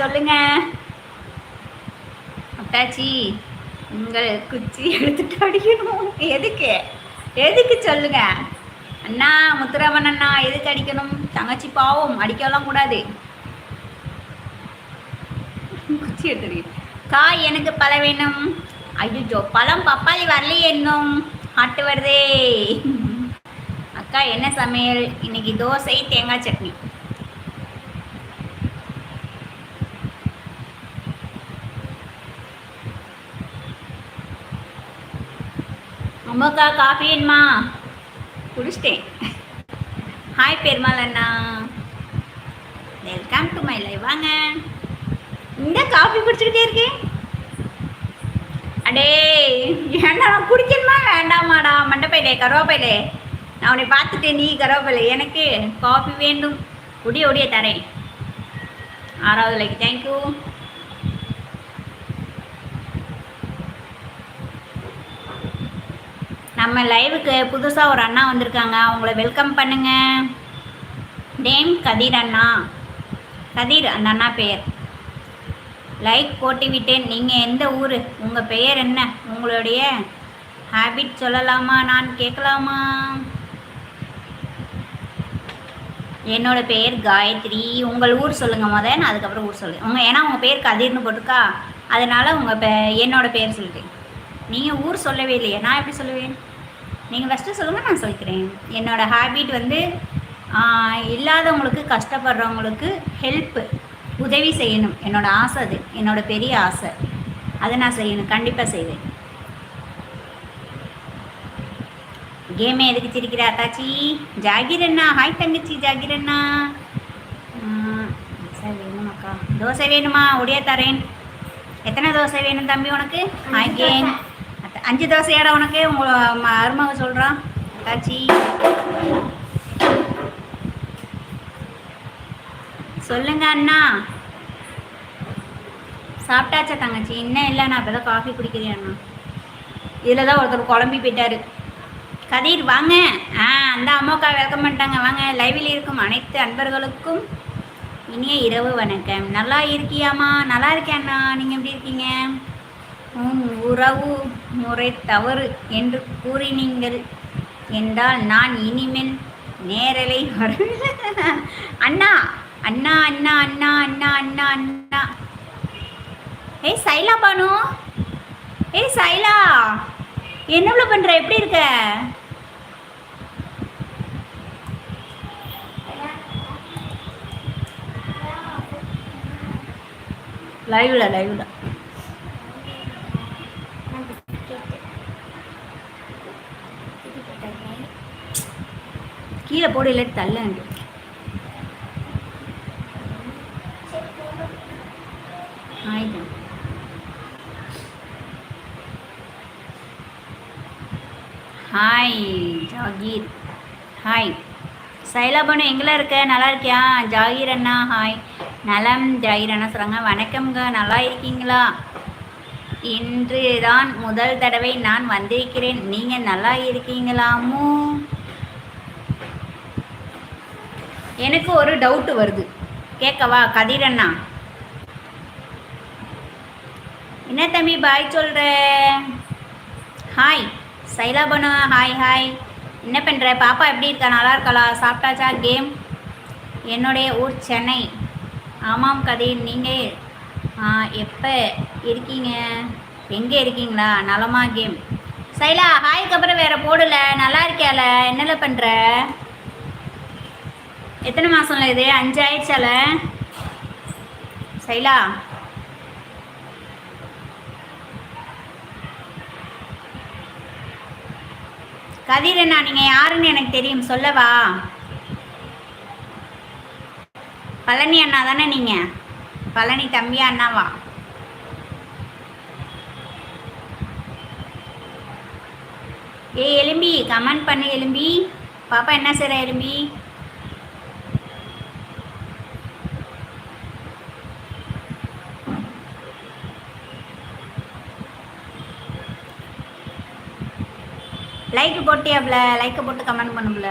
சொல்லுங்க. அட்டாச்சி உங்கள் குச்சி எடுத்துட்டு அடிக்கணும். எதுக்கு? எதுக்கு சொல்லுங்க? அண்ணா முத்துராமன் அண்ணா எதுக்கு அடிக்கணும்? தங்கச்சி பாவம் அடிக்கலாம் கூடாது. குச்சி எடுத்துடு காய் எனக்கு பழம் வேணும். ஐயோ பழம் பப்பாளி வரலையே இன்னும். ஆட்டு வருதே. அக்கா என்ன சமையல்? இன்னைக்கு தோசை தேங்காய் சட்னி. அம்மாக்கா காஃபி வேணுமா? குடிச்சிட்டேன். ஹாய் பெருமாள் அண்ணா. வெல்கம் டு மை லைவ் வாங்க. இந்த காஃபி குடிச்சுக்கிட்டே இருக்கேன். அடே ஏன்டா நான் குடிக்கணுமா? வேண்டாமாடா. மண்டப்பையிலே கருவாப்பையிலே நான் உன்னை பார்த்துட்டேன் நீ கருவாப்பையிலே எனக்கு காஃபி வேண்டும். ஒடிய ஒடிய தரேன். ஆறாவது லைக் தேங்க்யூ நம்ம லைவுக்கு புதுசாக ஒரு அண்ணா வந்திருக்காங்க. அவங்கள வெல்கம் பண்ணுங்க. நேம் கதிர் அண்ணா. கதிர் அந்த அண்ணா பெயர் லைக் போட்டுவிட்டேன் நீங்கள் எந்த ஊர்? உங்கள் பெயர் என்ன? உங்களுடைய ஹேபிட் சொல்லலாமா? நான் கேட்கலாமா? என்னோட பெயர் காயத்ரி. உங்கள் ஊர் சொல்லுங்கள் முத. நான் அதுக்கப்புறம் ஊர் சொல்லுங்கள் உங்கள் ஏன்னா உங்கள் பேர் கதிர்னு போட்டிருக்கா. அதனால் உங்கள் பெ என்னோட பெயர் சொல்லிட்டேன். நீங்கள் ஊர் சொல்லவே இல்லையே. நான் எப்படி சொல்லுவேன்? நீங்கள் ஃபஸ்ட்டு சொல்லுங்கள் நான் சொல்லிக்கிறேன் என்னோடய ஹேபிட் வந்து இல்லாதவங்களுக்கு கஷ்டப்படுறவங்களுக்கு ஹெல்ப்பு உதவி செய்யணும். என்னோட ஆசை அது. என்னோட பெரிய ஆசை. அதை நான் செய்யணும். கண்டிப்பாக செய்வேன். கேமே எதுக்கு சிரிக்கிற அத்தாச்சி? ஜாகிர் அண்ணா ஹாய் தங்கச்சி ஜாகிர் அண்ணா வேணுமாக்கா தோசை வேணுமா? ஒடியா தரேன். எத்தனை தோசை வேணும் தம்பி உனக்கு? ஹாய் கேன் அஞ்சு தோசையாடா உனக்கு? உங்க அருமாவை சொல்கிறான் காட்சி சொல்லுங்க அண்ணா. சாப்பிட்டாச்சா தங்கச்சி? இன்னும் இல்லை நான் இப்போ தான் காஃபி குடிக்கிறேன் அண்ணா. இதில் தான் ஒருத்தர் குழம்பி போயிட்டாரு. கதிர் வாங்க. ஆ அந்த அம்மாக்கா வெல்கம் பண்ணிட்டாங்க. வாங்க லைவில் இருக்கும் அனைத்து அன்பர்களுக்கும் இனிய இரவு வணக்கம். நல்லா இருக்கியாம்மா? நல்லா இருக்கேன் அண்ணா. நீங்கள் எப்படி இருக்கீங்க? உன் உறவு முறை தவறு என்று கூறினீங்கள் என்றால் நான் இனிமேல் நேரலை வர அண்ணா அண்ணா அண்ணா அண்ணா அண்ணா அண்ணா அண்ணா. ஏய் சைலா பானு. ஏய் சைலா. என்ன பண்ற? எப்படி இருக்க? லைவ்ல லைவ்ல கீழே போடு இல்லை தள்ளு ஹாய் ஜாகீர். ஹாய் சைலாபனு எங்கே இருக்க? நல்லா இருக்கியா? ஜாகீர் அண்ணா ஹாய் நலம் ஜாகீர் அண்ணா சொல்கிறாங்க வணக்கம்ங்க நல்லா இருக்கீங்களா? இன்று தான் முதல் தடவை நான் வந்திருக்கிறேன். நீங்கள் நல்லா இருக்கீங்களாமோ எனக்கு ஒரு டவுட்டு வருது. கேட்கவா கதிரண்ணா என்ன தம்பி பாய் சொல்கிற ஹாய் சைலாபனு ஹாய் ஹாய் என்ன பண்ணுற பாப்பா எப்படி இருக்கா? நல்லா இருக்காளா? சாப்பிட்டாச்சா? கேம் என்னுடைய ஊர் சென்னை. ஆமாம் கதிர் நீங்கள் எப்போ இருக்கீங்க? எங்கே இருக்கீங்களா? நலமா கேம் சைலா ஹாய்க்கு அப்புறம் வேறு போடல. நல்லா இருக்கியால? என்னல பண்ணுற எத்தனை மாதம்ல இது? அஞ்சு ஆயிடுச்சால சைலா? கதிர் அண்ணா நீங்கள் யாருன்னு எனக்கு தெரியும். சொல்லவா? பழனி அண்ணா தானே நீங்கள் பழனி தம்பி அண்ணாவா? ஏய் எலும்பி கமெண்ட் பண்ணு எலும்பி. பாப்பா என்ன செய்கிற எலும்பி? லைக் போட்டியாப்ல? லைக்கை போட்டு கமெண்ட் பண்ணும்ல?